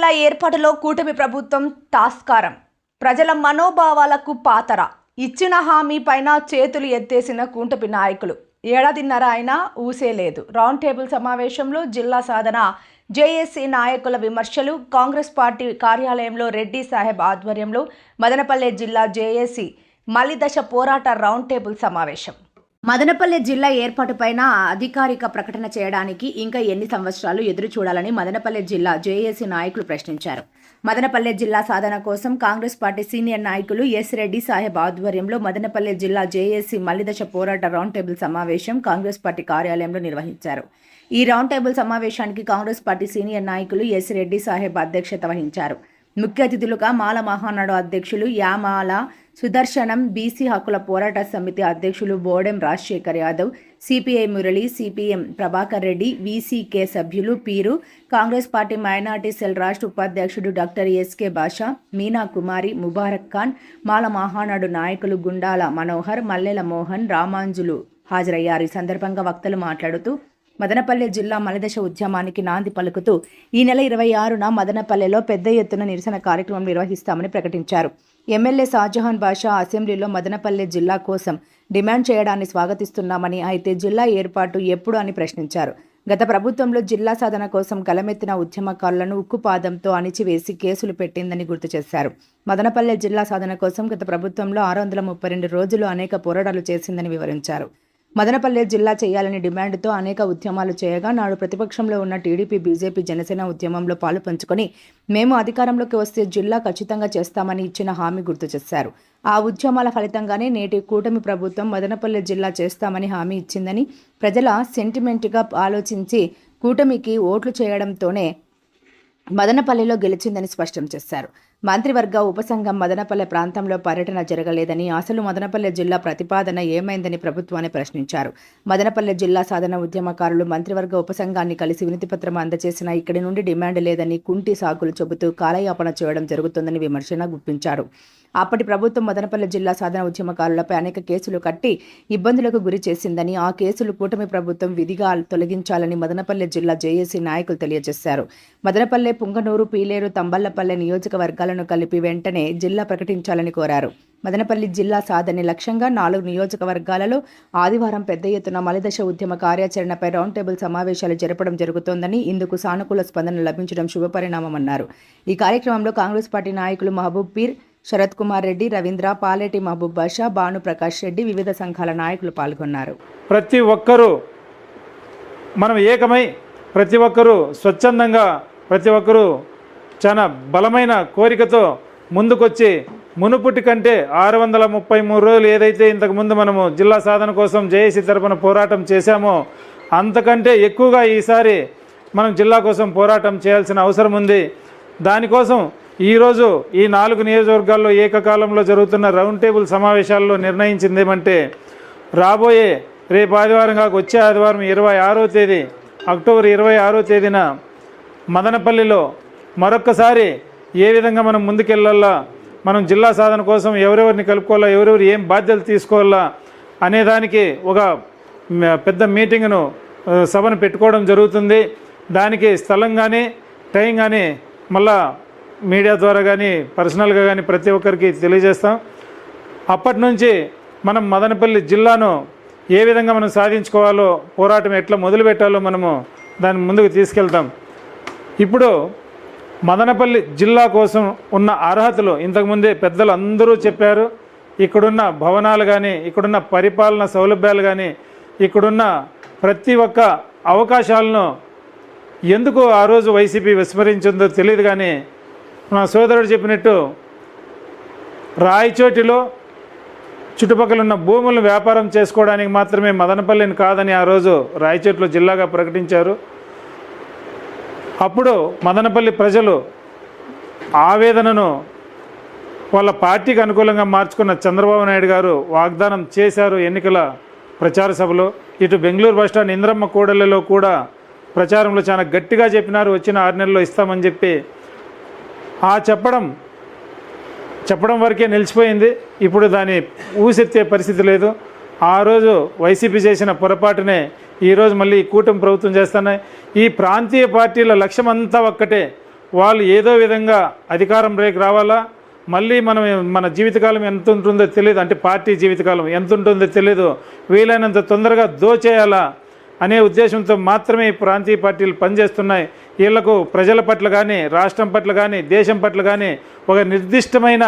జిల్లా ఏర్పాటులో కూటమి ప్రభుత్వం తాస్కారం ప్రజల మనోభావాలకు పాతర. ఇచ్చిన హామీ పైన చేతులు ఎత్తేసిన కూటమి నాయకులు. ఏడాదిన్నర అయినా ఊసే లేదు. రౌండ్ టేబుల్ సమావేశంలో జిల్లా సాధన జేఏసీ నాయకుల విమర్శలు కాంగ్రెస్ పార్టీ కార్యాలయంలో రెడ్డి సాహెబ్ ఆధ్వర్యంలో మదనపల్లె జిల్లా జేఏసీ మలిదశ పోరాట రౌండ్ టేబుల్ సమావేశం. మదనపల్లె జిల్లా ఏర్పాటుపైన అధికారిక ప్రకటన చేయడానికి ఇంకా ఎన్ని సంవత్సరాలు ఎదురు చూడాలని మదనపల్లె జిల్లా జేఏసీ నాయకులు ప్రశ్నించారు. మదనపల్లె జిల్లా సాధన కోసం కాంగ్రెస్ పార్టీ సీనియర్ నాయకులు ఎస్ రెడ్డి సాహెబ్ ఆధ్వర్యంలో మదనపల్లె జిల్లా జేఏసీ మల్లిదశ పోరాట రౌండ్ టేబుల్ సమావేశం కాంగ్రెస్ పార్టీ కార్యాలయంలో నిర్వహించారు. ఈ రౌండ్ టేబుల్ సమావేశానికి కాంగ్రెస్ పార్టీ సీనియర్ నాయకులు ఎస్ రెడ్డి సాహెబ్ అధ్యక్షత వహించారు. ముఖ్య అతిథులుగా మాల మహానాడు అధ్యక్షులు యామాల సుదర్శనం బీసీ హక్కుల పోరాట సమితి అధ్యక్షులు Bodem Rajasekhar Yadav CPI Murali CPM Prabhakar Reddy VCK సభ్యులు Peeru Congress party minority cell రాష్ట్ర ఉపాధ్యక్షుడు డాక్టర్ ఎస్కే బాషా మీనా కుమారి ముబారక్ ఖాన్ మాల మహానాడు నాయకులు గుండాల మనోహర్ మల్లెల మోహన్ రామాంజులు హాజరయ్యారు. ఈ సందర్భంగా వక్తలు మాట్లాడుతూ మదనపల్లె జిల్లా మలదశ ఉద్యమానికి నాంది పలుకుతూ ఈ నెల ఇరవై ఆరున మదనపల్లెలో పెద్ద ఎత్తున నిరసన కార్యక్రమం నిర్వహిస్తామని ప్రకటించారు. ఎమ్మెల్యే షాజహాన్ బాషా అసెంబ్లీలో మదనపల్లె జిల్లా కోసం డిమాండ్ చేయడాన్ని స్వాగతిస్తున్నామని అయితే జిల్లా ఏర్పాటు ఎప్పుడు అని ప్రశ్నించారు. గత ప్రభుత్వంలో జిల్లా సాధన కోసం గలమెత్తిన ఉద్యమకారులను ఉక్కుపాదంతో అణిచివేసి కేసులు పెట్టిందని గుర్తు చేశారు. మదనపల్లె జిల్లా సాధన కోసం గత ప్రభుత్వంలో ఆరు వందల ముప్పై రెండు రోజులు అనేక పోరాటాలు చేసిందని వివరించారు. మదనపల్లె జిల్లా చేయాలని డిమాండ్తో అనేక ఉద్యమాలు చేయగా నాడు ప్రతిపక్షంలో ఉన్న టీడీపీ బీజేపీ జనసేన ఉద్యమంలో పాలు పంచుకొని మేము అధికారంలోకి వస్తే జిల్లా ఖచ్చితంగా చేస్తామని ఇచ్చిన హామీ గుర్తు చేశారు. ఆ ఉద్యమాల ఫలితంగానే నేటి కూటమి ప్రభుత్వం మదనపల్లె జిల్లా చేస్తామని హామీ ఇచ్చిందని ప్రజల సెంటిమెంట్గా ఆలోచించి కూటమికి ఓట్లు చేయడంతోనే మదనపల్లిలో గెలిచిందని స్పష్టం చేశారు. మంత్రివర్గ ఉపసంఘం మదనపల్లె ప్రాంతంలో పర్యటన జరగలేదని అసలు మదనపల్లె జిల్లా ప్రతిపాదన ఏమైందని ప్రభుత్వాన్ని ప్రశ్నించారు. మదనపల్లె జిల్లా సాధన ఉద్యమకారులు మంత్రివర్గ ఉపసంఘాన్ని కలిసి వినతిపత్రం అందజేసినా ఇక్కడి నుండి డిమాండ్ లేదని కుంటి సాకులు చెబుతూ కాలయాపన చేయడం జరుగుతుందని విమర్శన గుప్పించారు. అప్పటి ప్రభుత్వం మదనపల్లె జిల్లా సాధన ఉద్యమకారులపై అనేక కేసులు కట్టి ఇబ్బందులకు గురి చేసిందని ఆ కేసులు కూటమి ప్రభుత్వం విధిగా తొలగించాలని మదనపల్లె జిల్లా జేఏసీ నాయకులు తెలియజేశారు. మదనపల్లె పుంగనూరు పీలేరు తంబళ్ళపల్లె నియోజకవర్గాలను కలిపి వెంటనే జిల్లా ప్రకటించాలని కోరారు. మదనపల్లి జిల్లా సాధన లక్ష్యంగా నాలుగు నియోజకవర్గాలలో ఆదివారం పెద్ద ఎత్తున మలిదశ ఉద్యమ కార్యాచరణపై రౌండ్ టేబుల్ సమావేశాలు జరపడం జరుగుతోందని ఇందుకు సానుకూల స్పందన లభించడం శుభపరిణామమన్నారు. ఈ కార్యక్రమంలో కాంగ్రెస్ పార్టీ నాయకులు మహబూబ్ పీర్ శరత్ కుమార్ రెడ్డి రవీంద్ర పాలేటి మహబూబ్ బాషా భాను ప్రకాష్ రెడ్డి వివిధ సంఘాల నాయకులు పాల్గొన్నారు. ప్రతి ఒక్కరూ మనం ఏకమై ప్రతి ఒక్కరూ స్వచ్ఛందంగా ప్రతి ఒక్కరూ చాలా బలమైన కోరికతో ముందుకొచ్చి మునుపుటి కంటే ఆరు వందల ముప్పై మూడు రోజులు ఏదైతే ఇంతకుముందు మనము జిల్లా సాధన కోసం జేఏసీ తరపున పోరాటం చేశామో అంతకంటే ఎక్కువగా ఈసారి మనం జిల్లా కోసం పోరాటం చేయాల్సిన అవసరం ఉంది. దానికోసం ఈరోజు ఈ నాలుగు నియోజకవర్గాల్లో ఏకకాలంలో జరుగుతున్న రౌండ్ టేబుల్ సమావేశాల్లో నిర్ణయించింది ఏమంటే రాబోయే రేపు ఆదివారం కాక వచ్చే ఆదివారం ఇరవై ఆరో తేదీ అక్టోబర్ ఇరవై ఆరో తేదీన మదనపల్లిలో మరొక్కసారి ఏ విధంగా మనం ముందుకెళ్ళాలా మనం జిల్లా సాధన కోసం ఎవరెవరిని కలుపుకోవాలా ఎవరెవరు ఏం బాధ్యతలు తీసుకోవాలా అనేదానికి ఒక పెద్ద మీటింగ్ను సభను పెట్టుకోవడం జరుగుతుంది. దానికి స్థలం కానీ టైం కానీ మళ్ళా మీడియా ద్వారా కానీ పర్సనల్గా కానీ ప్రతి ఒక్కరికి తెలియజేస్తాం. అప్పటి నుంచి మనం మదనపల్లి జిల్లాను ఏ విధంగా మనం సాధించుకోవాలో పోరాటం ఎట్లా మొదలుపెట్టాలో మనము దాన్ని ముందుకు తీసుకెళ్తాం. ఇప్పుడు మదనపల్లి జిల్లా కోసం ఉన్న అర్హతలు ఇంతకుముందే పెద్దలు అందరూ చెప్పారు. ఇక్కడున్న భవనాలు కానీ ఇక్కడున్న పరిపాలన సౌలభ్యాలు కానీ ఇక్కడున్న ప్రతి ఒక్క అవకాశాలను ఎందుకు ఆ రోజు వైసీపీ విస్మరించిందో తెలియదు కానీ నా సోదరుడు చెప్పినట్టు రాయచోటిలో చుట్టుపక్కల ఉన్న భూములను వ్యాపారం చేసుకోవడానికి మాత్రమే మదనపల్లిని కాదని ఆ రోజు రాయచోటిలో జిల్లాగా ప్రకటించారు. అప్పుడు మదనపల్లి ప్రజలు ఆవేదనను వాళ్ళ పార్టీకి అనుకూలంగా మార్చుకున్న చంద్రబాబు నాయుడు గారు వాగ్దానం చేశారు ఎన్నికల ప్రచార సభలో. ఇటు బెంగళూరు బస్టాండ్ ఇంద్రమ్మ కూడలిలో కూడా ప్రచారంలో చాలా గట్టిగా చెప్పినారు. వచ్చిన ఆరు నెలల్లో ఇస్తామని చెప్పి ఆ చెప్పడం చెప్పడం వరకే నిలిచిపోయింది. ఇప్పుడు దాని ఊసెత్తే పరిస్థితి లేదు. ఆ రోజు వైసీపీ చేసిన పొరపాటునే ఈరోజు మళ్ళీ కూటమి ప్రభుత్వం చేస్తున్నాయి ఈ ప్రాంతీయ పార్టీల లక్ష్యం అంతా ఒక్కటే. వాళ్ళు ఏదో విధంగా అధికారం రేకి రావాలా? మళ్ళీ మనం మన జీవితకాలం ఎంత ఉంటుందో తెలియదు అంటే పార్టీ జీవితకాలం ఎంత ఉంటుందో తెలియదు వీలైనంత తొందరగా దోచేయాలా? అనే ఉద్దేశంతో మాత్రమే ఈ ప్రాంతీయ పార్టీలు పనిచేస్తున్నాయి. వీళ్ళకు ప్రజల పట్ల కానీ రాష్ట్రం పట్ల కానీ దేశం పట్ల కానీ ఒక నిర్దిష్టమైన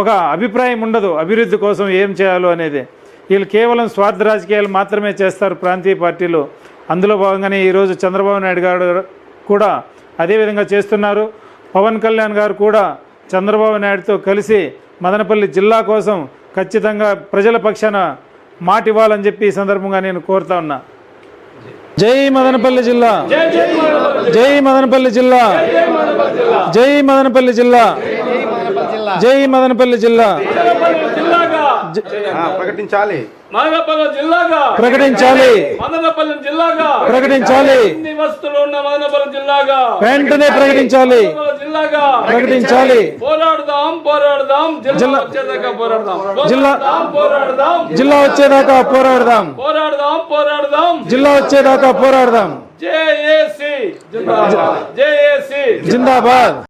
ఒక అభిప్రాయం ఉండదు. అభివృద్ధి కోసం ఏం చేయాలో అనేది. వీళ్ళు కేవలం స్వార్థ రాజకీయాలు మాత్రమే చేస్తారు ప్రాంతీయ పార్టీలు. అందులో భాగంగానే ఈరోజు చంద్రబాబు నాయుడు గారు కూడా అదేవిధంగా చేస్తున్నారు. పవన్ కళ్యాణ్ గారు కూడా చంద్రబాబు నాయుడుతో కలిసి మదనపల్లి జిల్లా కోసం ఖచ్చితంగా ప్రజల పక్షాన మాట ఇవ్వాలని చెప్పి ఈ సందర్భంగా నేను కోరుతా ఉన్నా. జై మదనపల్లి జిల్లా. జై మదనపల్లి జిల్లా. జై మదనపల్లి జిల్లా. జై మదనపల్లి జిల్లా. ప్రకటించాలి. మదనపల్లి జిల్లాగా. ప్రకటించాలి. మదనపల్లి జిల్లాగా. ప్రకటించాలి. అన్ని వస్తువులు ఉన్న మదనపల్లి జిల్లాగా. వెంటనే ప్రకటించాలి. జిల్లాగా. ప్రకటించాలి. పోరాడదాం పోరాడదాం. జిల్లా వచ్చేదాకా పోరాడదాం. జిల్లా- పోరాడదాం, పోరాడదాం. జిల్లా వచ్చేదాకా పోరాడదాం. పోరాడదాం పోరాడదాం. జిల్లా వచ్చేదాకా పోరాడదాం. జేఏసీ. జిందాబాద్. జేఏసీ. జిందాబాద్.